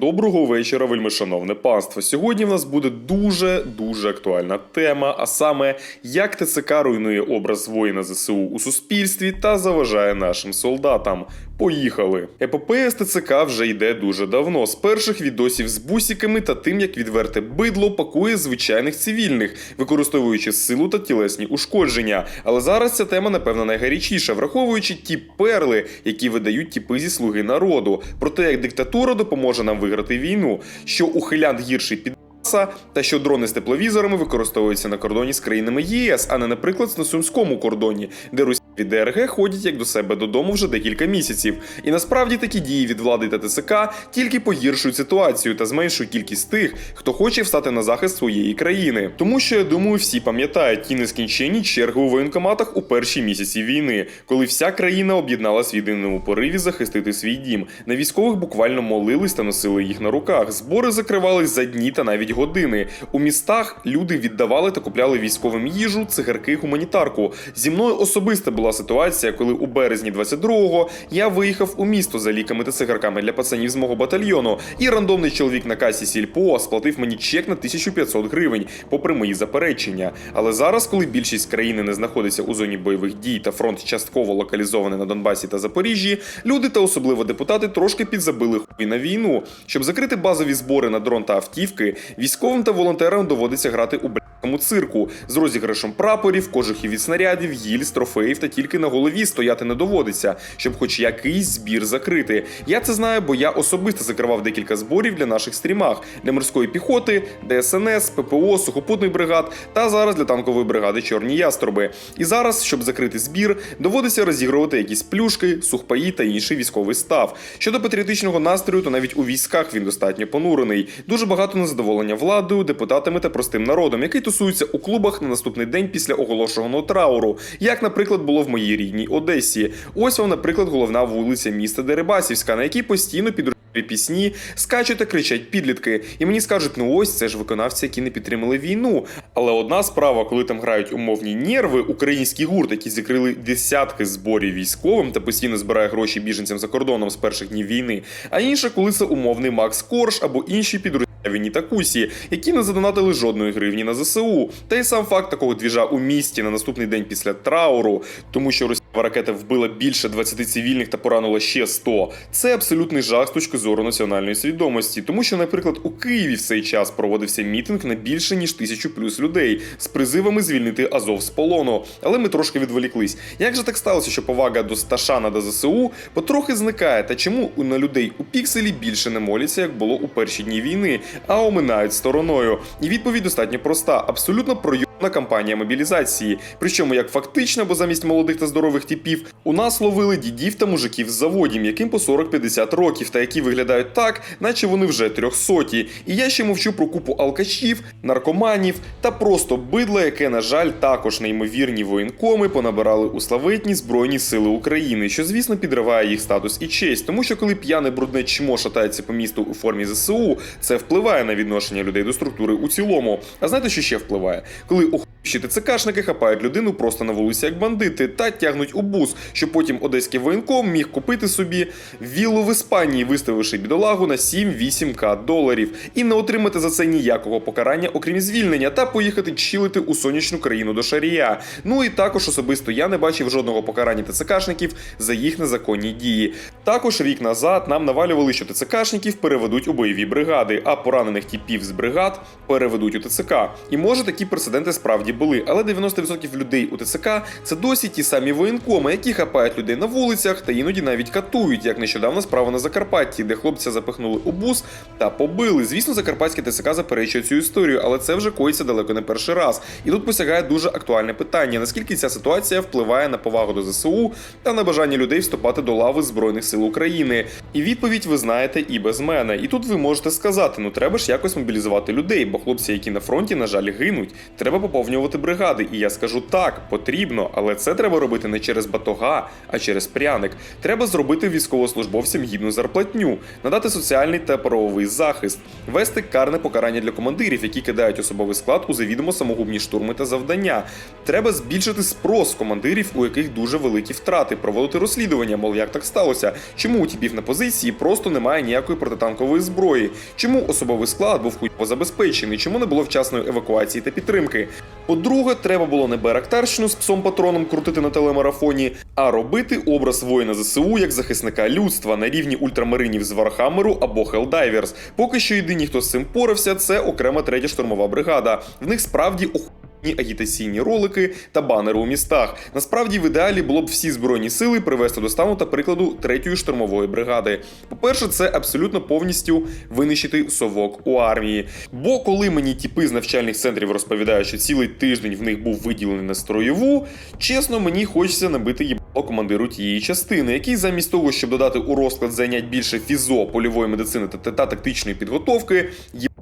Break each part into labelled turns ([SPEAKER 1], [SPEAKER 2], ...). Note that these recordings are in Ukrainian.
[SPEAKER 1] Доброго вечора, вельмишановне панство. Сьогодні в нас буде дуже дуже актуальна тема, а саме як ТЦК руйнує образ воїна ЗСУ у суспільстві та заважає нашим солдатам. Поїхали! Епопея з ТЦК вже йде дуже давно. З перших відосів з бусиками та тим, як відверте бидло пакує звичайних цивільних, використовуючи силу та тілесні ушкодження. Але зараз ця тема, напевно, найгарячіша, враховуючи ті перли, які видають тіпи зі слуги народу, про те, як диктатура допоможе нам виграти війну, що ухилянт гірший під. Та що дрони з тепловізорами використовуються на кордоні з країнами ЄС, а не, наприклад, на сумському кордоні, де Росія від ДРГ ходять як до себе додому вже декілька місяців. І насправді такі дії від влади та ТСК тільки погіршують ситуацію та зменшують кількість тих, хто хоче встати на захист своєї країни. Тому що я думаю, всі пам'ятають ті нескінченні черги у воєнкоматах у перші місяці війни, коли вся країна об'єдналась в єдиному пориві захистити свій дім. На військових буквально молились та носили їх на руках. Збори закривались за дні та навіть години. У містах люди віддавали та купляли військовим їжу, цигарки, гуманітарку. Зі мною особисто була ситуація, коли у березні 22-го я виїхав у місто за ліками та цигарками для пацанів з мого батальйону, і рандомний чоловік на касі Сільпо сплатив мені чек на 1500 гривень, попри мої заперечення. Але зараз, коли більшість країни не знаходиться у зоні бойових дій та фронт частково локалізований на Донбасі та Запоріжжі, люди та особливо депутати трошки підзабили хуй на війну. Щоб закрити базові збори на дрон та автівки, військовим та волонтерам доводиться грати у цирку з розіграшем прапорів, кожухів від снарядів, гільз, трофеїв та тільки на голові стояти не доводиться, щоб хоч якийсь збір закрити. Я це знаю, бо я особисто закривав декілька зборів для наших стрімах для морської піхоти, ДСНС, ППО, сухопутних бригад та зараз для танкової бригади Чорні яструби. І зараз, щоб закрити збір, доводиться розігрувати якісь плюшки, сухпаї та інший військовий став. Щодо патріотичного настрою, то навіть у військах він достатньо понурений. Дуже багато незадоволення владою, депутатами та простим народом, який тусується у клубах на наступний день після оголошеного трауру, як, наприклад, було в моїй рідній Одесі. Ось вам, наприклад, головна вулиця міста Дерибасівська, на якій постійно під пісні скачуть та кричать підлітки. І мені скажуть, ну ось це ж виконавці, які не підтримали війну. Але одна справа, коли там грають умовні нерви, український гурт, які закрили десятки зборів військовим та постійно збирає гроші біженцям за кордоном з перших днів війни. А інша, коли це умовний Макс Корж або інші підрозділи. Віні та Кусі, які не задонатили жодної гривні на ЗСУ. Та й сам факт такого двіжа у місті на наступний день після трауру, тому що ракета вбила більше 20 цивільних та поранила ще 100. Це абсолютний жах з точки зору національної свідомості, тому що, наприклад, у Києві в цей час проводився мітинг на більше ніж тисячу плюс людей з призивами звільнити Азов з полону. Але ми трошки відволіклись. Як же так сталося, що повага до Сташана до ЗСУ потрохи зникає? Та чому на людей у пікселі більше не моляться, як було у перші дні війни? а оминають стороною. І відповідь достатньо проста: абсолютно пройомна кампанія мобілізації. Причому як фактично, бо замість молодих та здорових типів у нас ловили дідів та мужиків з заводів, яким по 40-50 років, та які виглядають так, наче вони вже трьохсоті. І я ще мовчу про купу алкашів, наркоманів та просто бидла, яке, на жаль, також неймовірні воєнкоми понабирали у славетні Збройні Сили України, що, звісно, підриває їх статус і честь, тому що коли п'яне брудне чмо шатається по місту у формі ЗСУ, це впливає на відношення людей до структури у цілому. А знаєте, що ще впливає? Коли охуючі ТЦКшники хапають людину просто на вулиці як бандити та тягнуть у бус, щоб потім одеський воєнком міг купити собі віллу в Іспанії, виставивши бідолагу на 7-8к доларів, і не отримати за це ніякого покарання, окрім звільнення, та поїхати чилити у сонячну країну до Шарія. Ну і також особисто я не бачив жодного покарання ТЦКшників за їх незаконні дії. Також рік назад нам навалювали, що ТЦКшників переведуть у бойові бригади, а поранених типів з бригад переведуть у ТЦК. І може такі прецеденти справді були, але 90% людей у ТЦК це досі ті самі воєнкоми, які хапають людей на вулицях та іноді навіть катують, як нещодавно справа на Закарпатті, де хлопця запихнули у бус та побили. Звісно, закарпатське ТЦК заперечує цю історію, але це вже коїться далеко не перший раз. І тут посягає дуже актуальне питання: наскільки ця ситуація впливає на повагу до ЗСУ та на бажання людей вступати до лави Збройних сил України? І відповідь ви знаєте і без мене. І тут ви можете сказати: ну треба ж якось мобілізувати людей, бо хлопці, які на фронті, на жаль, гинуть. Треба поповнювати змінювати бригади. І я скажу так, потрібно, але це треба робити не через батога, а через пряник. Треба зробити військовослужбовцям гідну зарплатню, надати соціальний та правовий захист, вести карне покарання для командирів, які кидають особовий склад у завідомо самогубні штурми та завдання. Треба збільшити спрос командирів, у яких дуже великі втрати, проводити розслідування, мов як так сталося, чому у тіпів на позиції просто немає ніякої протитанкової зброї, чому особовий склад був хуйово забезпечений, чому не було вчасної евакуації та підтримки. По-друге, треба було не барактарщину з псом патроном крутити на телемарафоні, а робити образ воїна ЗСУ як захисника людства на рівні ультрамаринів з Вархамеру або Хелдайверс. Поки що єдині, хто з цим порався, це окрема третя штурмова бригада. В них справді охуєнні агітаційні ролики та банери у містах. Насправді, в ідеалі було б всі збройні сили привести до стану та прикладу третьої штурмової бригади. По-перше, це абсолютно повністю винищити совок у армії. Бо коли мені тіпи з навчальних центрів розповідають, що цілий тиждень в них був виділений на строєву, чесно, мені хочеться набити їбало командиру тієї частини, який замість того, щоб додати у розклад зайнять більше фізо, польової медицини та, та тактичної підготовки,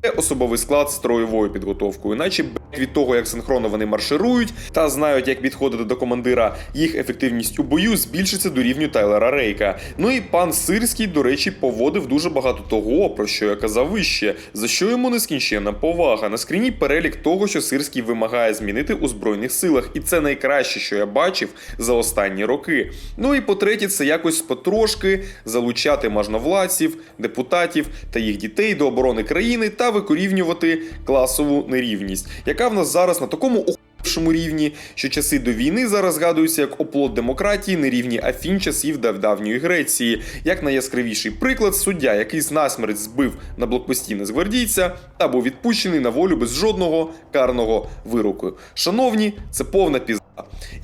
[SPEAKER 1] є особовий склад строєвою підготовкою, наче від того, як синхронно вони марширують та знають, як підходити до командира, їх ефективність у бою збільшиться до рівню Тайлера Рейка. Ну і пан Сирський, до речі, поводив дуже багато того, про що я казав вище, за що йому нескінченна повага. На скріні перелік того, що Сирський вимагає змінити у збройних силах, і це найкраще, що я бачив за останні роки. Ну і по-третє, це якось потрошки залучати можновладців, депутатів та їх дітей до оборони країни та викорівнювати класову нерівність, яка в нас зараз на такому охуєвшому рівні, що часи до війни зараз згадуються як оплот демократії на рівні Афін часів давньої Греції. Як найяскравіший приклад, суддя, який з насмерть збив на блокпості незгвардійця, та був відпущений на волю без жодного карного вироку. Шановні, це повна пізда.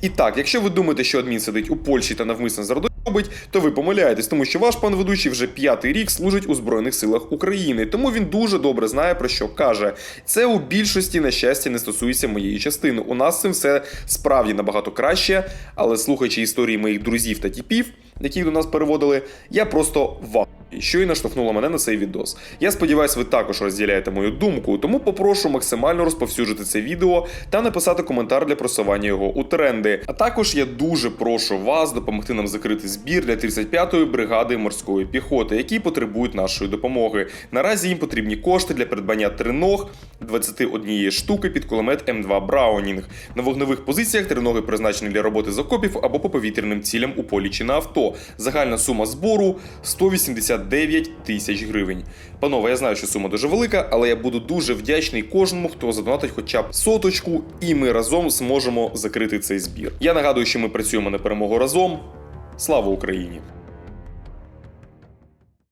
[SPEAKER 1] І так, якщо ви думаєте, що адмін сидить у Польщі та навмисно зрадо робить, то ви помиляєтесь, тому що ваш пан ведучий вже п'ятий рік служить у Збройних силах України, тому він дуже добре знає про що каже. Це у більшості, на щастя, не стосується моєї частини. У нас цим все справді набагато краще, але слухаючи історії моїх друзів та тіпів, яких до нас переводили, я просто в що і наштовхнуло мене на цей відос. Я сподіваюся, ви також розділяєте мою думку, тому попрошу максимально розповсюджити це відео та написати коментар для просування його у тренди. А також я дуже прошу вас допомогти нам закрити збір для 35-ї бригади морської піхоти, які потребують нашої допомоги. Наразі їм потрібні кошти для придбання триног 21 штуки під кулемет М2 Браунінг. На вогневих позиціях триноги призначені для роботи з окопів або по повітряним цілям у полі чи на авто. Загальна сума збору 189 тисяч гривень. Панове, я знаю, що сума дуже велика, але я буду дуже вдячний кожному, хто задонатить хоча б соточку, і ми разом зможемо закрити цей збір. Я нагадую, що ми працюємо на перемогу разом. Слава Україні!